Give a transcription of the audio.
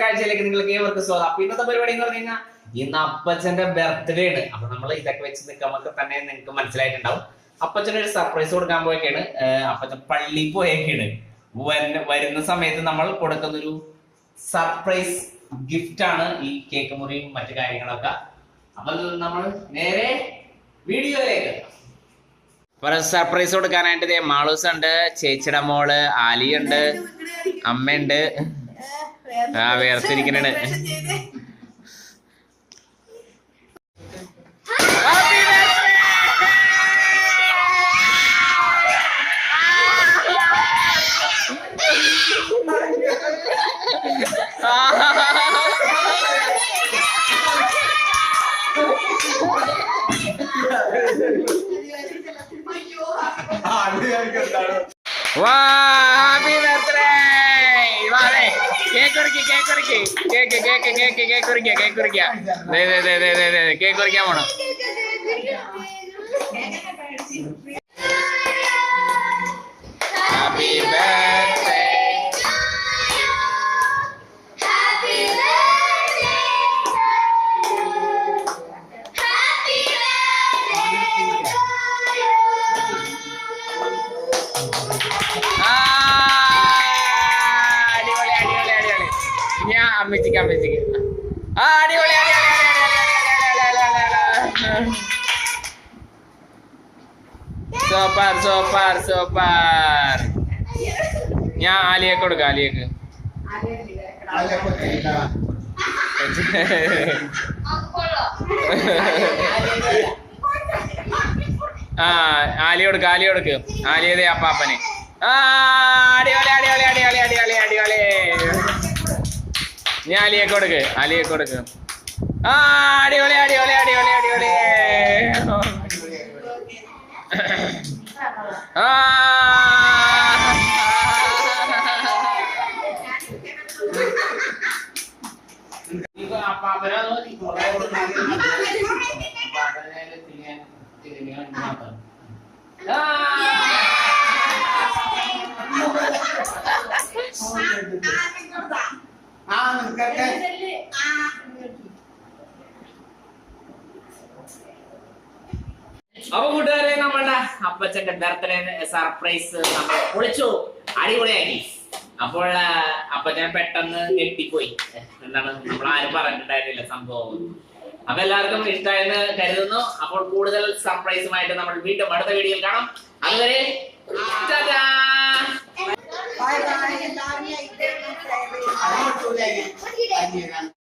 കാഴ്ചയിലേക്ക് നിങ്ങൾക്ക് ഏവർക്ക് സ്വാഗതം. അപ്പൊ ഇന്നത്തെ പരിപാടി എന്ന് പറഞ്ഞു കഴിഞ്ഞാൽ ഇന്ന് അപ്പച്ചന്റെ ബർത്ത്ഡേ ആണ്. അപ്പൊ നമ്മൾ ഇതൊക്കെ വെച്ച് നിൽക്കുമ്പോൾ തന്നെ നിങ്ങൾക്ക് മനസ്സിലായിട്ടുണ്ടാവും. അപ്പച്ചന് ഒരു സർപ്രൈസ് കൊടുക്കാൻ പോയൊക്കെയാണ് അപ്പച്ചൻ പള്ളിയിൽ പോയൊക്കെയാണ് വരുന്ന സമയത്ത് നമ്മൾ കൊടുക്കുന്ന ഒരു സർപ്രൈസ് ഗിഫ്റ്റ് ആണ് ഈ കേക്ക് മുറിയും മറ്റു കാര്യങ്ങളൊക്കെ. അപ്പൊ നമ്മൾ നേരെ വീഡിയോയിലേക്ക്. സർപ്രൈസ് കൊടുക്കാനായിട്ട് മാളൂസ് ഉണ്ട് ചേച്ചിയുടെ മോൾ ആലിയുണ്ട് അമ്മയുണ്ട് ആ വേർത്തിരിക്കണേ വാ ഹാപ്പി ബർത്ത്ഡേ വാടേ cake കുറിക്ക് cake cake cake cake cake കുറിക്ക cake കുറിക്ക ദേ ദേ ദേ ദേ ദേ ദേ കേക്ക് കുറിക്കാൻ പോണം. അമ്മച്ചിക്ക് അമ്മച്ചിക്ക് ആ അടിപൊളി സൂപ്പർ സൂപ്പർ സൂപ്പർ ഞാൻ ആലിയക്ക് കൊടുക്കാം ആലിയക്ക് ആ ആലി കൊടുക്ക ആലി കൊടുക്ക് ആലിയതേ അപ്പാപ്പന് ആ അടിപൊളി അടിപൊളി അടിപൊളി അടിപൊളി അടിപൊളി ഞാൻ അലിയെ കൊടുക്ക് അലിയെ കൊടുക്ക്. ആ അടിപൊളി അടിപൊളി അടിപൊളി അടിപൊളി. ആ. അപ്പൊ കൂട്ടുകാരെ നമ്മളുടെ അപ്പച്ചന്റെ ബർത്ത്ഡേ സർപ്രൈസ് നമ്മൾ പൊളിച്ചു. അടിപൊളിയാക്കി അപ്പോൾ അപ്പച്ചൻ പെട്ടെന്ന് ഞെട്ടിപ്പോയി. എന്താണ്? നമ്മൾ ആരും പറഞ്ഞിട്ടുണ്ടായിരുന്നില്ല സംഭവം. അപ്പൊ എല്ലാവർക്കും ഇഷ്ടമായെന്ന് കരുതുന്നു. അപ്പോൾ കൂടുതൽ സർപ്രൈസുമായിട്ട് നമ്മൾ വീണ്ടും അടുത്ത വീഡിയോയിൽ കാണാം. അതുവരെ Udah.